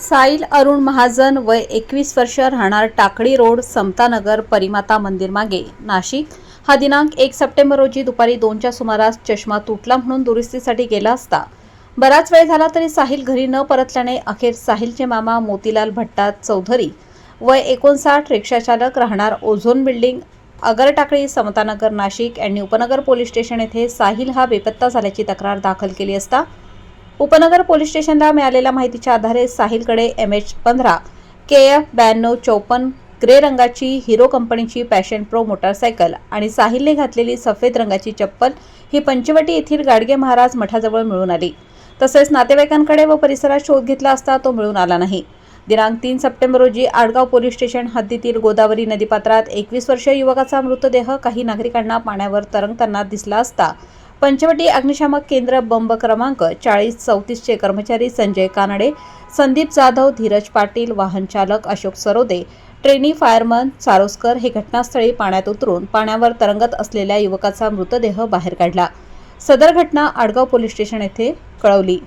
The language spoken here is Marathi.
साईल अरुण महाजन वय एकवीस वर्ष राहणार टाकळी रोड समतानगर परिमाता मंदिर मागे. नाशिक. हा दिनांक एक सप्टेंबर रोजी दुपारी दोनच्या सुमारास चष्मा तुटला म्हणून दुरुस्तीसाठी गेला असता. बराच वेळ झाला तरी साहिल घरी न परतल्याने अखेर साहिलचे मामा मोतीलाल भट्टा चौधरी वय एकोणसाठ रिक्षाचालक राहणार ओझोन बिल्डिंग अगरटाकळी समतानगर नाशिक यांनी उपनगर पोलीस स्टेशन येथे साहिल हा बेपत्ता झाल्याची तक्रार दाखल केली असता उपनगर पोलीस स्टेशनला मिळालेल्या माहितीच्या आधारे साहिलकडे एम एच पंधरा के एफ ब्याण्णव चौपन्न ग्रे रंगाची हिरो कंपनीची पॅशन प्रो मोटारसायकल आणि साहिलने घातलेली सफेद रंगाची चप्पल ही पंचवटी येथील गाडगे महाराज मठाजवळ मिळून आली. तसेच नातेवाईकांकडे व परिसरात शोध घेतला असता तो मिळून आला नाही. दिनांक तीन सप्टेंबर रोजी आडगाव पोलीस स्टेशन हद्दीतील गोदावरी नदीपात्रात एकवीस वर्षीय युवकाचा मृतदेह काही नागरिकांना पाण्यावर तरंगताना दिसला असता पंचवटी अग्निशामक केंद्र बंब क्रमांक चाळीस चौतीसचे कर्मचारी संजय कानडे संदीप जाधव धीरज पाटील वाहन चालक अशोक सरोदे ट्रेनी फायरमन सारोस्कर हे घटनास्थळी पाण्यात उतरून पाण्यावर तरंगत असलेल्या युवकाचा मृतदेह बाहेर काढला. सदर घटना आडगाव पोलीस स्टेशन येथे कळवली.